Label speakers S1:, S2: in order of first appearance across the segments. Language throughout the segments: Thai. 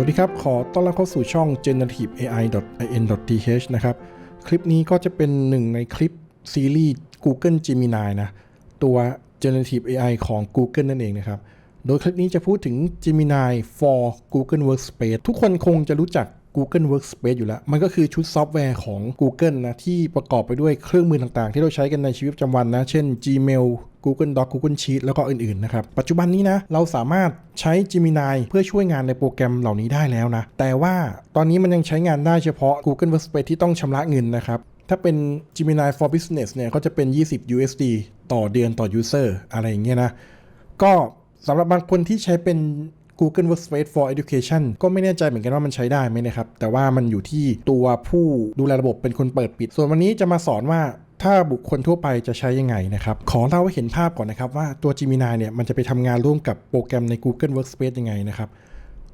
S1: สวัสดีครับ ขอต้อนรับเข้าสู่ช่อง generativeai.in.th นะครับ คลิปนี้ก็จะเป็นหนึ่งในคลิปซีรีส์ Google Gemini นะ ตัว generative AI ของ Google นั่นเองนะครับ โดยคลิปนี้จะพูดถึง Gemini for Google Workspace ทุกคนคงจะรู้จัก Google Workspace อยู่แล้ว มันก็คือชุดซอฟต์แวร์ของ Google นะ ที่ประกอบไปด้วยเครื่องมือต่างๆ ที่เราใช้กันในชีวิตประจำวันนะ เช่น Gmail Google Docs Google Sheet แล้วก็อื่นๆนะครับ ปัจจุบันนี้นะ เราสามารถใช้ Gemini เพื่อช่วยงานในโปรแกรมเหล่านี้ได้แล้วนะ แต่ว่าตอนนี้มันยังใช้งานได้เฉพาะ Google Workspace ที่ต้องชำระเงินนะครับถ้าเป็น Gemini for Business เนี่ยก็จะเป็น 20 USD ต่อเดือนต่อ user อะไรอย่างเงี้ยนะ ก็สำหรับบางคนที่ใช้เป็น Google Workspace for Education ก็ไม่แน่ใจเหมือนกันว่ามันใช้ได้ไหมนะครับ แต่ว่ามันอยู่ที่ตัวผู้ดูแลระบบเป็นคนเปิดปิด ส่วนวันนี้จะมาสอนว่าถ้าบุคคลทั่วไปจะใช้ยังไงนะครับ ขอเล่าให้เห็นภาพก่อนนะครับว่าตัว Gemini เนี่ยมันจะไปทำงานร่วมกับโปรแกรมใน Google Workspace ยังไงนะครับ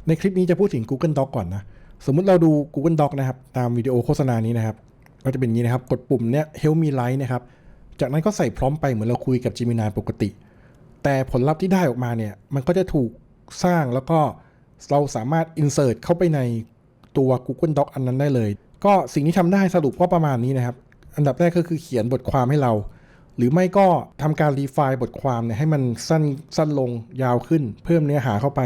S1: ในคลิปนี้จะพูดถึง Google Doc ก่อนนะ สมมุติเราดู Google Doc นะครับ ตามวิดีโอโฆษณานี้นะครับ ก็จะเป็นอย่างนี้นะครับ กดปุ่มเนี้ย Help Me Write นะครับ จากนั้นก็ใส่พร้อมไปเหมือนเราคุยกับ Gemini ปกติ แต่ผลลัพธ์ที่ได้ออกมาเนี่ย มันก็จะถูก สร้างแล้วก็เราสามารถ insert เข้าไปในตัว Google Doc อันนั้นได้เลย ก็สิ่งที่ทำได้สรุปก็ประมาณนี้นะครับ อันดับแรกก็คือเขียนบทความให้เรา หรือไม่ก็ทำการรีไฟล์บทความเนี่ยให้มันสั้นสั้นลงยาวขึ้น เพิ่มเนื้อหาเข้าไป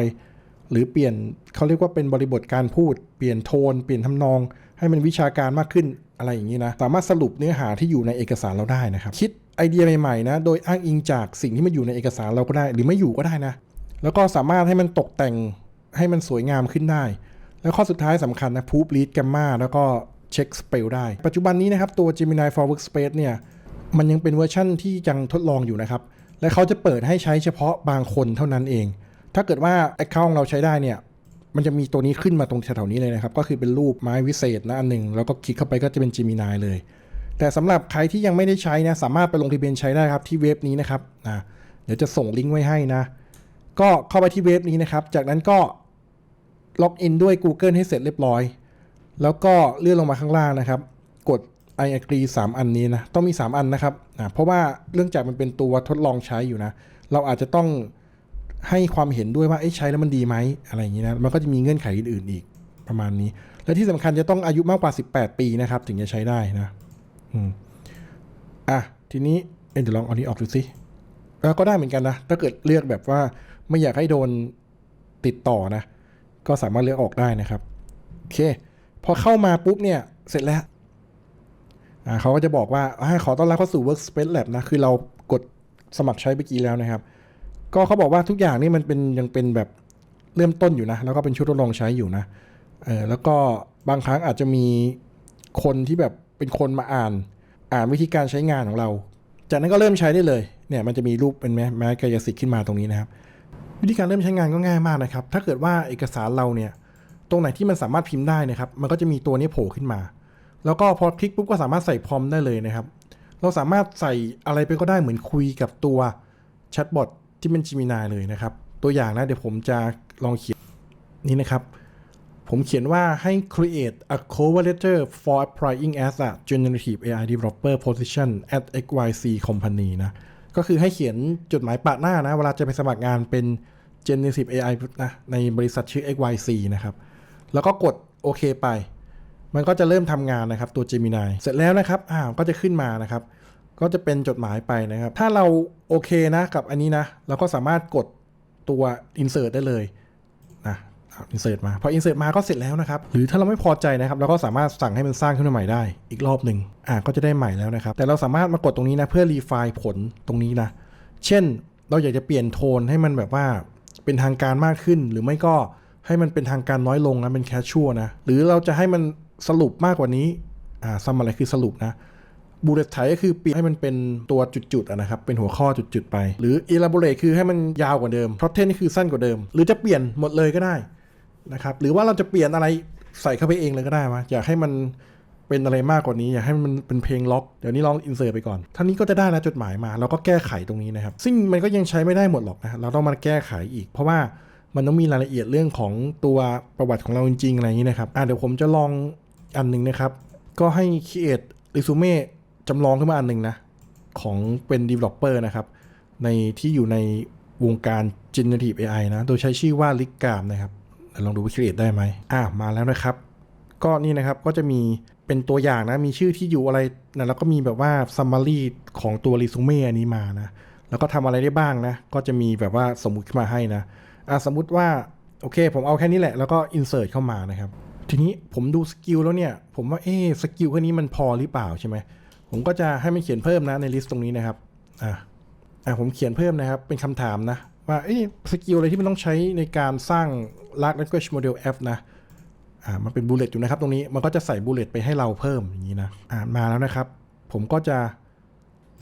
S1: หรือเปลี่ยนเขาเรียกว่าเป็นบริบทการพูด เปลี่ยนโทน เปลี่ยนทำนอง ให้มันวิชาการมากขึ้นอะไรอย่างนี้นะ สามารถสรุปเนื้อหาที่อยู่ในเอกสารเราได้นะครับ คิดไอเดียใหม่ๆนะ โดยอ้างอิงจากสิ่งที่มันอยู่ในเอกสารเราก็ได้ หรือไม่อยู่ก็ได้นะ แล้วก็สามารถให้มันตกแต่งให้มันสวยงามขึ้นได้ แล้วข้อสุดท้ายสำคัญนะ proof read gamma แล้วก็เช็ค spell ได้ ปัจจุบันนี้นะครับตัว Gemini for Workspace เนี่ยมันยังเป็นเวอร์ชั่นที่ยังทดลองอยู่นะครับ และเขาจะเปิดให้ใช้เฉพาะบางคนเท่านั้นเอง ถ้าเกิดว่า Account เราใช้ได้เนี่ย มันจะมีตัวนี้ขึ้นมาตรงแถวๆนี้เลยนะครับ ก็คือเป็นรูปไม้วิเศษนะอันหนึ่งแล้วก็คลิกเข้าไปก็จะเป็น Gemini เลย แต่สำหรับใครที่ยังไม่ได้ใช้นะสามารถไปลงทะเบียนใช้ได้ครับที่เว็บนี้นะครับนะเดี๋ยวจะส่งลิงก์ไว้ให้นะ ก็เข้าไปที่เว็บนี้นะครับ จากนั้นก็ล็อกอินด้วย Google ให้เสร็จเรียบร้อย แล้วก็เลื่อนลงมาข้างล่างนะครับ กด I agree 3 อันนี้นะ ต้องมี 3 อันนะครับนะเพราะว่าเรื่องจากมันเป็นตัวทดลองใช้อยู่นะ เราอาจจะต้องให้ความเห็นด้วยว่าใช้แล้วมันดีไหมอะไรอย่างนี้นะ มันก็จะมีเงื่อนไขอื่นๆอีกประมาณนี้ และที่สำคัญจะต้องอายุมากกว่า 18 ปีนะครับ ถึงจะใช้ได้นะอืมอะทีนี้เอ็นเดี๋ยวลองเอานี้ออกดูสิเออก็ได้เหมือนกันนะ ถ้าเกิดเลือกแบบว่า ไม่อยากให้โดนติดต่อนะ ก็สามารถเลือกออกได้นะครับ โอเค พอเข้ามาปุ๊บเนี่ย เสร็จแล้วเขาก็จะบอกว่าขอต้อนรับเข้าสู่ Workspace Lab นะ คือเรากดสมัครใช้ไปกี่แล้วนะครับ ก็เขาบอกว่าทุกอย่างนี่มันเป็นยังเป็นแบบเริ่มต้นอยู่นะ แล้วก็เป็นชุดทดลองใช้อยู่นะเออแล้วก็บางครั้งอาจจะมีคนที่แบบเป็นคนมาอ่าน อ่านวิธีการใช้งานของเรา จากนั้นก็เริ่มใช้ได้เลย เนี่ยมันจะมีรูปเป็นแม้แม้กายสิทธิ์ขึ้นมาตรงนี้นะครับ วิธีการเริ่มใช้งานก็ง่ายมากนะครับ ถ้าเกิดว่าเอกสารเราเนี่ยตรงไหนที่มันสามารถพิมพ์ได้นะครับ มันก็จะมีตัวนี้โผล่ขึ้นมา แล้วก็พอคลิกปุ๊บก็สามารถใส่พรอมได้เลยนะครับ เราสามารถใส่อะไรไปก็ได้เหมือนคุยกับตัวแชทบอทที่เป็น Gemini เลยนะครับ ตัวอย่างนะเดี๋ยวผมจะลองเขียนนี่นะครับ ผมเขียนว่าให้ create a cover letter for applying as a generative AI developer position at XYZ company นะ ก็คือให้เขียนจดหมายปะหน้านะ เวลาจะไปสมัครงานเป็น Genesis AI นะในบริษัทชื่อ XYZ นะครับ แล้วก็กดโอเคไป มันก็จะเริ่มทำงานนะครับตัว Gemini เสร็จแล้วนะครับอ่าก็จะขึ้นมานะครับ ก็จะเป็นจดหมายไปนะครับ ถ้าเราโอเคนะกับอันนี้นะ เราก็สามารถกดตัว insert ได้เลย อินเสิร์ตมา พอ insert มาก็เสร็จแล้วนะครับ หรือถ้าเราไม่พอใจนะครับเราก็สามารถสั่งให้มันสร้างขึ้นมาใหม่ได้ อีกรอบหนึ่งอ่าก็จะได้ใหม่แล้วนะครับ แต่เราสามารถมากดตรงนี้นะเพื่อรีไฟล์ผลตรงนี้นะ เช่นเราอยากจะเปลี่ยนโทนให้มันแบบว่าเป็นทางการมากขึ้น หรือไม่ก็ให้มันเป็นทางการน้อยลงนะเป็นแคชชัวนะ หรือเราจะให้มันสรุปมากกว่านี้อ่าซัมอะไรคือสรุปนะบูเลตไทก็คือเปลี่ยนให้มันเป็นตัวจุดๆนะครับ เป็นหัวข้อจุดๆไป หรือ elaborate คือให้มันยาวกว่าเดิม plot 10นี่คือสั้นกว่าเดิม หรือจะเปลี่ยนหมดเลยก็ได้ นะครับ หรือว่าเราจะเปลี่ยนอะไรใส่เข้าไปเองเลยก็ได้วะอยากให้มันเป็นอะไรมากกว่านี้ อยากให้มันเป็นเพลงล็อก เดี๋ยวนี้ลอง insert ไปก่อนท่านี้ก็จะได้นะจดหมายมาเราก็แก้ไขตรงนี้นะครับ ซึ่งมันก็ยังใช้ไม่ได้หมดหรอกนะเราต้องมาแก้ไขอีก เพราะว่ามันต้องมีรายละเอียดเรื่องของตัวประวัติของเราจริงๆอะไรอย่างนี้นะครับอะเดี๋ยวผมจะลองอันหนึ่งนะครับ ก็ให้ create resume จำลองขึ้นมาอันหนึ่งนะ ของเป็น developer นะครับ ในที่อยู่ในวงการ generative AI นะ โดยใช้ชื่อว่าลิกกามนะครับ ลองดูว่า create ได้ไหมอ่ามาแล้วนะครับ ก็นี่นะครับก็จะมีเป็นตัวอย่างนะ มีชื่อที่อยู่อะไรนะแล้วก็มีแบบว่า summary ของตัว resume อันนี้มานะ แล้วก็ทำอะไรได้บ้างนะ ก็จะมีแบบว่าสมมุติขึ้นมาให้นะอะสมมุติว่าโอเค ผมเอาแค่นี้แหละ แล้วก็ insert เข้ามานะครับ ทีนี้ผมดูสกิลแล้วเนี่ย ผมว่าเอ๊สกิลแค่นี้มันพอหรือเปล่าใช่ไหมผมก็จะให้มันเขียนเพิ่มนะในลิสต์ตรงนี้นะครับอะอะผมเขียนเพิ่มนะครับ เป็นคำถามนะ ว่าเอ๊ะสกิลอะไรที่มันต้องใช้ในการสร้าง large language model app นะอ่ามันเป็นบูเลตอยู่นะครับตรงนี้มันก็จะใส่บูเลตไปให้เราเพิ่มอย่างนี้นะอ่ามาแล้วนะครับ ผมก็จะ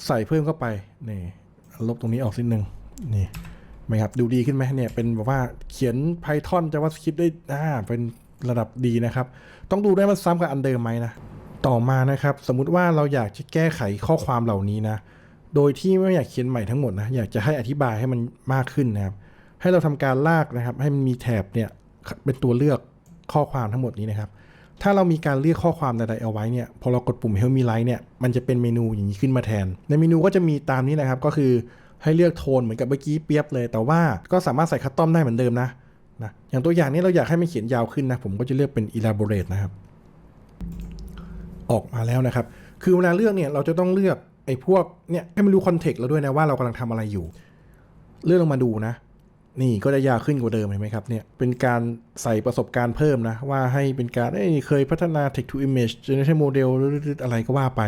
S1: ใส่เพิ่มเข้าไปนี่ลบตรงนี้ออกสิหนึ่งนี่ไหมครับดูดีขึ้นไหมเนี่ยเป็นแบบว่าเขียน Python JavaScript ได้อ่าเป็นระดับดีนะครับ ต้องดูด้วยมันซ้ำกับอันเดิมไหมนะ ต่อมานะครับ สมมุติว่าเราอยากจะแก้ไขข้อความเหล่านี้นะ โดยที่ไม่อยากเขียนใหม่ทั้งหมดนะอยากจะให้อธิบายให้มันมากขึ้นนะครับ ให้เราทำการลากนะครับ ให้มันมีแถบเนี่ยเป็นตัวเลือกข้อความทั้งหมดนี้นะครับ ถ้าเรามีการเรียกข้อความใดๆเอาไว้เนี่ยพอเรากดปุ่ม Help Me Write เนี่ยมันจะเป็นเมนูอย่างนี้ขึ้นมาแทน ในเมนูก็จะมีตามนี้นะครับก็คือให้เลือกโทนเหมือนกับเมื่อกี้เปียบเลย แต่ว่าก็สามารถใส่คัสตอมได้เหมือนเดิมนะนะอย่างตัวอย่างนี้เราอยากให้มันเขียนยาวขึ้นนะผมก็จะเลือกเป็น Elaborate นะครับ ออกมาแล้วนะครับ คือเวลาเลือกเนี่ยเราจะต้องเลือก ไอ้พวกเนี่ยให้มันรู้คอนเทกต์เราด้วยนะว่าเรากำลังทำอะไรอยู่ เลื่อนลงมาดูนะ นี่ก็จะยาวขึ้นกว่าเดิมเห็นไหมครับเนี่ยเป็นการใส่ประสบการณ์เพิ่มนะ ว่าให้เป็นการเอ้ยเคยพัฒนา text to image generation model หรืออะไรก็ว่าไป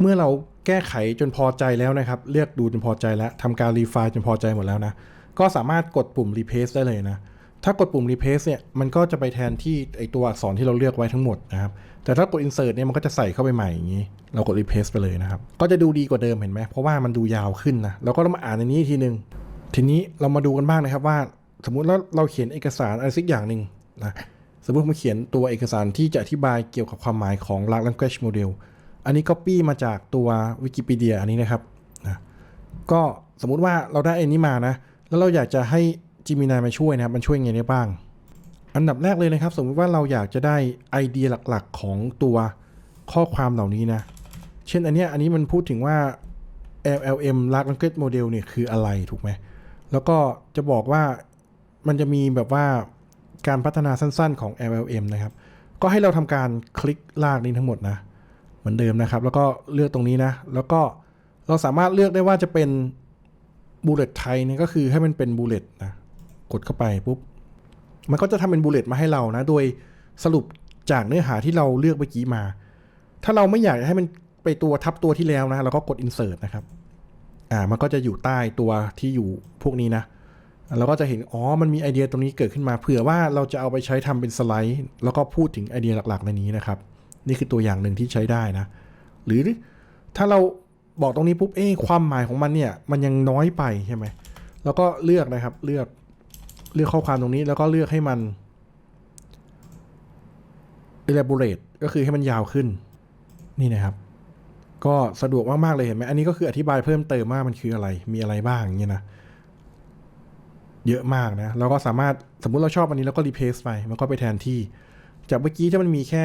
S1: เมื่อเราแก้ไขจนพอใจแล้วนะครับ เลือกดูจนพอใจแล้วทำการรีไฟล์จนพอใจหมดแล้วนะ ก็สามารถกดปุ่ม replace ได้เลยนะ ถ้ากดปุ่ม replace เนี่ย มันก็จะไปแทนที่ไอตัวอักษรที่เราเลือกไว้ทั้งหมดนะครับ แต่ถ้ากด insert เนี่ย มันก็จะใส่เข้าไปใหม่อย่างนี้ เรากด replace ไปเลยนะครับ ก็จะดูดีกว่าเดิมเห็นไหม เพราะว่ามันดูยาวขึ้นนะเราก็ต้องมาอ่านในนี้อีกทีนึง ทีนี้เรามาดูกันบ้างนะครับว่า สมมุติว่าเราเขียนเอกสารอะไรสักอย่างหนึ่งนะ สมมติผมเขียนตัวเอกสารที่จะอธิบายเกี่ยวกับความหมายของ large language model อันนี้ copy มาจากตัววิกิพีเดียอันนี้นะครับนะ ก็สมมุติว่าเราได้อันนี้มานะ แล้วเราอยากจะให้ Gemini มาช่วยนะครับ มันช่วยไงได้บ้าง อันดับแรกเลยนะครับ สมมติว่าเราอยากจะได้ไอเดียหลักๆ ของตัวข้อความเหล่านี้นะ เช่นอันเนี้ยอันนี้มันพูดถึงว่า LLM Large Language Model เนี่ยคืออะไรถูกไหม แล้วก็จะบอกว่ามันจะมีแบบว่าการพัฒนาสั้นๆของ LLM นะครับ ก็ให้เราทำการคลิกลากนี้ทั้งหมดนะ เหมือนเดิมนะครับ แล้วก็เลือกตรงนี้นะ แล้วก็เราสามารถเลือกได้ว่าจะเป็น bullet ไทยเนี่ยก็คือให้มันเป็น bullet นะ กดเข้าไปปุ๊บ มันก็จะทำเป็น bullet มาให้เรานะ โดยสรุปจากเนื้อหาที่เราเลือกเมื่อกี้มา ถ้าเราไม่อยากให้มันไปตัวทับตัวที่แล้วนะ เราก็กด insert นะครับ อ่า มันก็จะอยู่ใต้ตัวที่อยู่พวกนี้นะ เราก็จะเห็น อ๋อ มันมีไอเดียตรงนี้เกิดขึ้นมา เผื่อว่าเราจะเอาไปใช้ทำเป็นสไลด์ แล้วก็พูดถึงไอเดียหลักๆในนี้นะครับ นี่คือตัวอย่างหนึ่งที่ใช้ได้นะ หรือถ้าเราบอกตรงนี้ปุ๊บ เอ๊ความหมายของมันเนี่ย มันยังน้อยไปใช่ไหม แล้วก็เลือกนะครับ เลือก เลือกข้อความตรงนี้แล้วก็เลือกให้มัน elaborate ก็คือให้มันยาวขึ้น นี่นะครับ ก็สะดวกมาก ๆ เลยเห็นไหมอันนี้ก็คืออธิบายเพิ่มเติมว่ามันคืออะไร มีอะไรบ้างอย่างเงี้ยนะ เยอะมากนะ เราก็สามารถสมมุติเราชอบอันนี้แล้วก็รีเพ e ไป มันก็ไปแทนที่ จากเมื่อกี้ถ้ามันมีแค่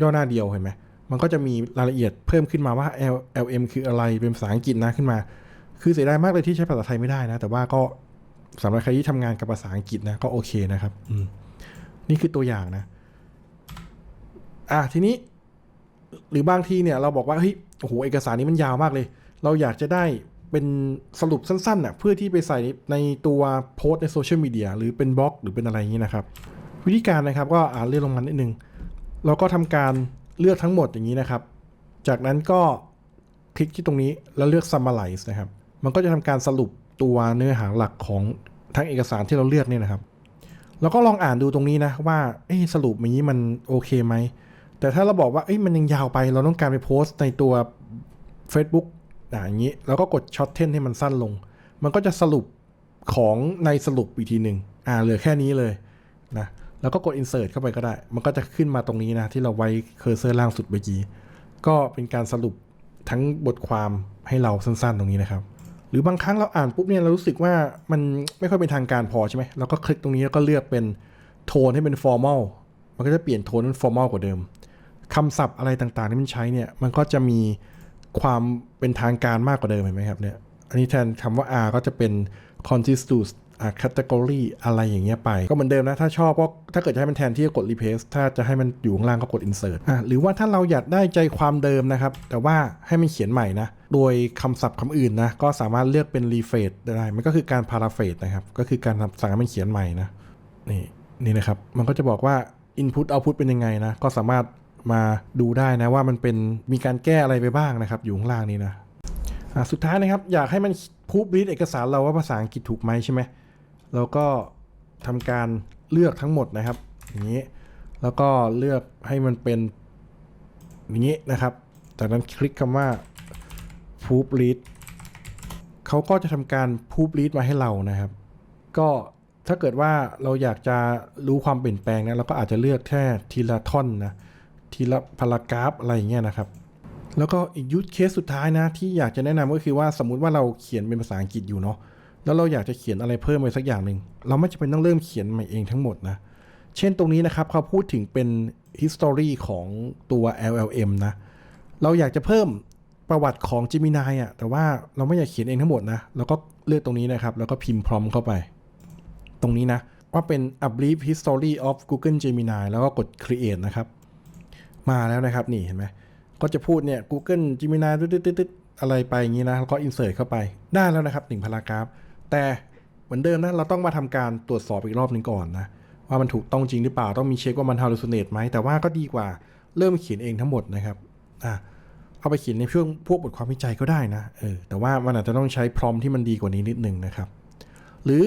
S1: ย่อหน้าเดียวเห็นไหมมันก็จะมีรายละเอียดเพิ่มขึ้นมาว่า L LM คืออะไรเป็นภาษาอังกฤษนะขึ้นมา คือเสียดายมากเลยที่ใช้ภาษาไทยไม่ได้นะ แต่ว่าก็ สำหรับใครที่ทำงานกับภาษาอังกฤษนะก็โอเคนะครับ อืม นี่คือตัวอย่างนะ อะทีนี้ หรือบางทีเนี่ย เราบอกว่าเฮ้ยโอ้โหเอกสารนี้มันยาวมากเลย เราอยากจะได้เป็นสรุปสั้นๆน่ะเพื่อที่ไปใส่ในตัวโพสต์ในโซเชียลมีเดียหรือเป็นบล็อก หรือเป็นอะไรอย่างนี้นะครับ วิธีการนะครับก็อ่านเลื่อนลงมานิดนึงเราก็ทำการเลือกทั้งหมดอย่างนี้นะครับ จากนั้นก็คลิกที่ตรงนี้แล้วเลือก summarize นะครับ มันก็จะทำการสรุป ตัวเนื้อหาหลักของทั้งเอกสารที่เราเลือกเนี่ยนะครับ แล้วก็ลองอ่านดูตรงนี้นะว่าสรุปอย่างนี้มันโอเคไหม แต่ถ้าเราบอกว่ามันยังยาวไปเราต้องการไปโพสต์ในตัว Facebook อ่าอย่างนี้แล้วก็กดช็อตเทนให้มันสั้นลง มันก็จะสรุปของในสรุปอีกทีหนึ่งอ่าเหลือแค่นี้เลยนะแล้วก็กด insert เข้าไปก็ได้ มันก็จะขึ้นมาตรงนี้นะที่เราไว้เคอร์เซอร์ล่างสุดเมื่อกี้ก็เป็นการสรุปทั้งบทความให้เราสั้นๆตรงนี้นะครับ หรือบางครั้งเราอ่านปุ๊บเนี่ยเรารู้สึกว่ามันไม่ค่อยเป็นทางการพอใช่ไหมเราก็คลิกตรงนี้แล้วก็เลือกเป็นโทนให้เป็น formal มันก็จะเปลี่ยนโทนเป็น formal กว่าเดิมคำศัพท์อะไรต่างๆที่มันใช้เนี่ยมันก็จะมีความเป็นทางการมากกว่าเดิมเห็นไหมครับเนี่ยอันนี้แทนคำว่า R ก็จะเป็น consistus อ่า category อะไรอย่างเงี้ยไป ก็เหมือนเดิมนะ ถ้าชอบก็ถ้าเกิดจะให้มันแทนที่จะกด replace ถ้าจะให้มันอยู่ข้างล่างก็กด insert อะหรือว่าถ้าเราอยากได้ใจความเดิมนะครับ แต่ว่าให้มันเขียนใหม่นะ โดยคำศัพท์คำอื่นนะ ก็สามารถเลือกเป็น rephrase ได้ มันก็คือการ paraphrase นะครับ ก็คือการสั่งให้มันเขียนใหม่นะ นี่นี่นะครับ มันก็จะบอกว่า input output เป็นยังไงนะ ก็สามารถมาดูได้นะว่ามันเป็นมีการแก้อะไรไปบ้างนะครับ อยู่ข้างล่างนี้นะอะสุดท้ายนะครับ อยากให้มันพูบรีดเอกสารเราว่าภาษาอังกฤษถูกไหมใช่ไหม เราก็ทำการเลือกทั้งหมดนะครับอย่างนี้ แล้วก็เลือกให้มันเป็นอย่างนี้นะครับ จากนั้นคลิกคำว่า proof read เขาก็จะทำการ proof read มาให้เรานะครับ ก็ถ้าเกิดว่าเราอยากจะรู้ความเปลี่ยนแปลงนะเราก็อาจจะเลือกแค่ทีละท่อนนะทีละพารากราฟอะไรอย่างเงี้ยนะครับแล้วก็อีกยูสเคสสุดท้ายนะที่อยากจะแนะนำก็คือว่าสมมุติว่าเราเขียนเป็นภาษาอังกฤษอยู่เนาะ แล้วเราอยากจะเขียนอะไรเพิ่มไปสักอย่างหนึ่งเราไม่จำเป็นต้องเริ่มเขียนใหม่เองทั้งหมดนะ เช่นตรงนี้นะครับเขาพูดถึงเป็น history ของตัว LLM นะ เราอยากจะเพิ่มประวัติของ Gemini อะแต่ว่าเราไม่อยากเขียนเองทั้งหมดนะเราก็เลือกตรงนี้นะครับ แล้วก็พิมพ์พร้อมเข้าไป ตรงนี้นะ ว่าเป็น a brief history of Google Gemini แล้วก็กด create นะครับ มาแล้วนะครับนี่เห็นไหมก็จะพูดเนี่ย Google Gemini ตึ๊ดๆๆอะไรไปอย่างนี้นะแล้วก็ insert เข้าไปได้แล้วนะครับหนึ่งพารากราฟ แต่เหมือนเดิมนะเราต้องมาทำการตรวจสอบอีกรอบหนึ่งก่อนนะว่ามันถูกต้องจริงหรือเปล่าต้องมีเช็คว่ามัน hallucinate ไหมแต่ว่าก็ดีกว่าเริ่มเขียนเองทั้งหมดนะครับอะเอาไปเขียนในช่วงพวกบทความวิจัยก็ได้นะเออแต่ว่ามันอาจจะต้องใช้พรอมที่มันดีกว่านี้นิดนึงนะครับ หรือ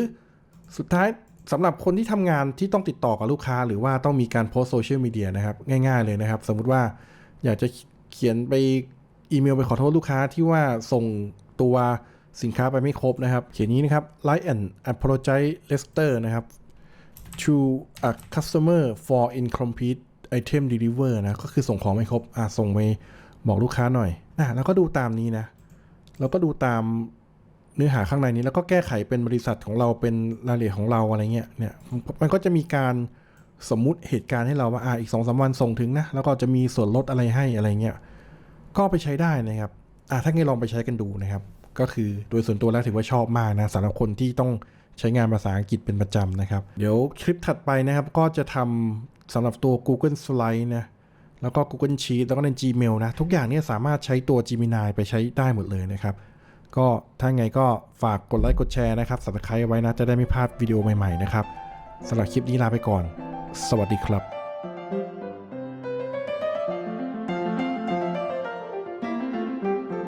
S1: สุดท้ายสำหรับคนที่ทำงานที่ต้องติดต่อกับลูกค้า หรือว่าต้องมีการโพสโซเชียลมีเดียนะครับ ง่ายๆเลยนะครับ สมมุติว่าอยากจะเขียนไปอีเมลไปขอโทษลูกค้าที่ว่าส่งตัว สินค้าไปไม่ครบนะครับ เขียนนี้นะครับ like and apologize letter นะครับ to a customer for incomplete item deliver นะ ก็คือส่งของไม่ครบ อะส่งไปบอกลูกค้าหน่อยนะแล้วก็ดูตามนี้นะ แล้วก็ดูตามเนื้อหาข้างในนี้ แล้วก็แก้ไขเป็นบริษัทของเราเป็นรายละเอียดของเราอะไรเงี้ย เนี่ย มันก็จะมีการสมมุติเหตุการณ์ให้เราว่า อ่า อีกสองสาวันส่งถึงนะ แล้วก็จะมีส่วนลดอะไรให้อะไรเงี้ย ก็ไปใช้ได้นะครับ อ่าถ้าไงลองไปใช้กันดูนะครับ ก็คือโดยส่วนตัวแล้วถือว่าชอบมากนะสำหรับคนที่ต้องใช้งานภาษาอังกฤษเป็นประจำนะครับ เดี๋ยวคลิปถัดไปนะครับ ก็จะทำสำหรับตัว Google Slide นะแล้วก็ Google Sheet แล้วก็ใน Gmail นะ ทุกอย่างเนี่ยสามารถใช้ตัว Gemini ไปใช้ได้หมดเลยนะครับ ก็ถ้าไงก็ฝากกดไลค์กดแชร์นะครับ subscribe ไว้นะ จะได้ไม่พลาดวิดีโอใหม่ ๆ นะครับสำหรับคลิปนี้ลาไปก่อน สวัสดีครับ